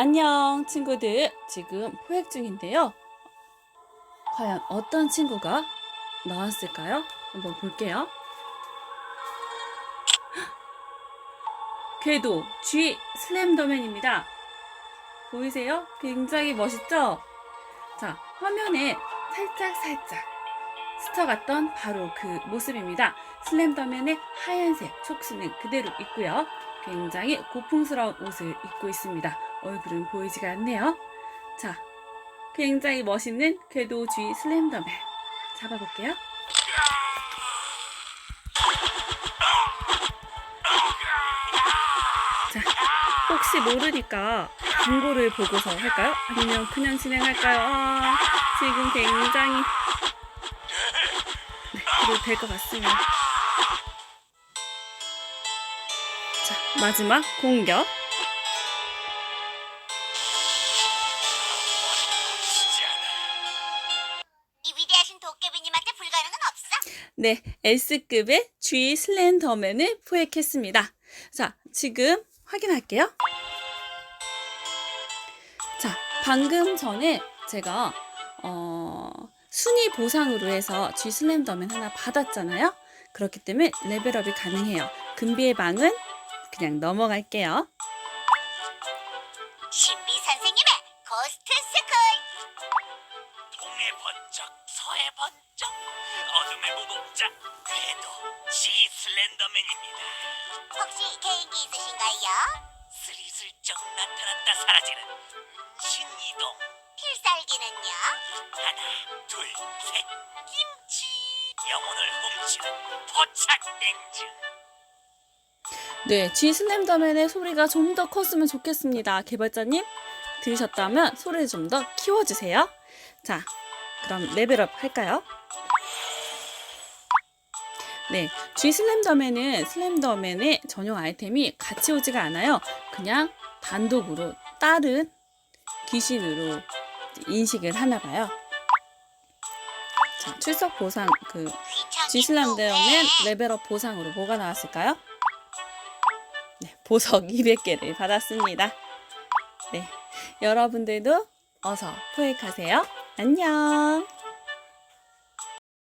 안녕, 친구들. 지금 포획 중인데요. 과연 어떤 친구가 나왔을까요? 한번 볼게요. 궤도 G 슬램더맨입니다. 보이세요? 굉장히 멋있죠? 자, 화면에 살짝 살짝 스쳐갔던 바로 그 모습입니다. 슬램더맨의 하얀색 촉수는 그대로 있고요. 굉장히 고풍스러운 옷을 입고 있습니다. 얼굴은 보이지가 않네요. 자, 굉장히 멋있는 궤도 G 슬램더맨 잡아볼게요. 자, 혹시 모르니까 광고를 보고서 할까요? 아니면 그냥 진행할까요? 아, 지금 굉장히 네, 그래도 될 것 같습니다. 자, 마지막 공격. 네, S급의 G 슬렌더맨을 포획했습니다. 자, 지금 확인할게요. 자, 방금 전에 제가 어, 순위 보상으로 해서 G 슬렌더맨 하나 받았잖아요. 그렇기 때문에 레벨업이 가능해요. 금비의 방은 그냥 넘어갈게요. 신비 선생님의 고스트 스쿨. 동해 번쩍 서해 번쩍 어둠의 무법자 궤도 시 슬렌더맨입니다 혹시 개인기 있으신가요? 스리슬쩍 나타났다 사라지는 신이동 필살기는요? 하나 둘 셋 김치 영혼을 훔치는 포착 냉증 네, G 슬램더맨의 소리가 좀 더 컸으면 좋겠습니다. 개발자님 들으셨다면 소리를 좀 더 키워주세요. 자, 그럼 레벨업 할까요? 네, G 슬램더맨은 슬램더맨의 전용 아이템이 같이 오지가 않아요. 그냥 단독으로 다른 귀신으로 인식을 하나 봐요. 자, 출석 보상 그 G 슬램더맨? 레벨업 보상으로 뭐가 나왔을까요? 네, 보석 200개를 받았습니다. 네, 여러분들도 어서 포획하세요. 안녕.